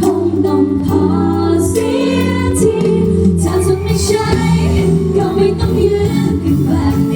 คงต้องพอเสียทีถ้าจะไม่ใช่ก็ไม่ต้องยืนกันแบบนี้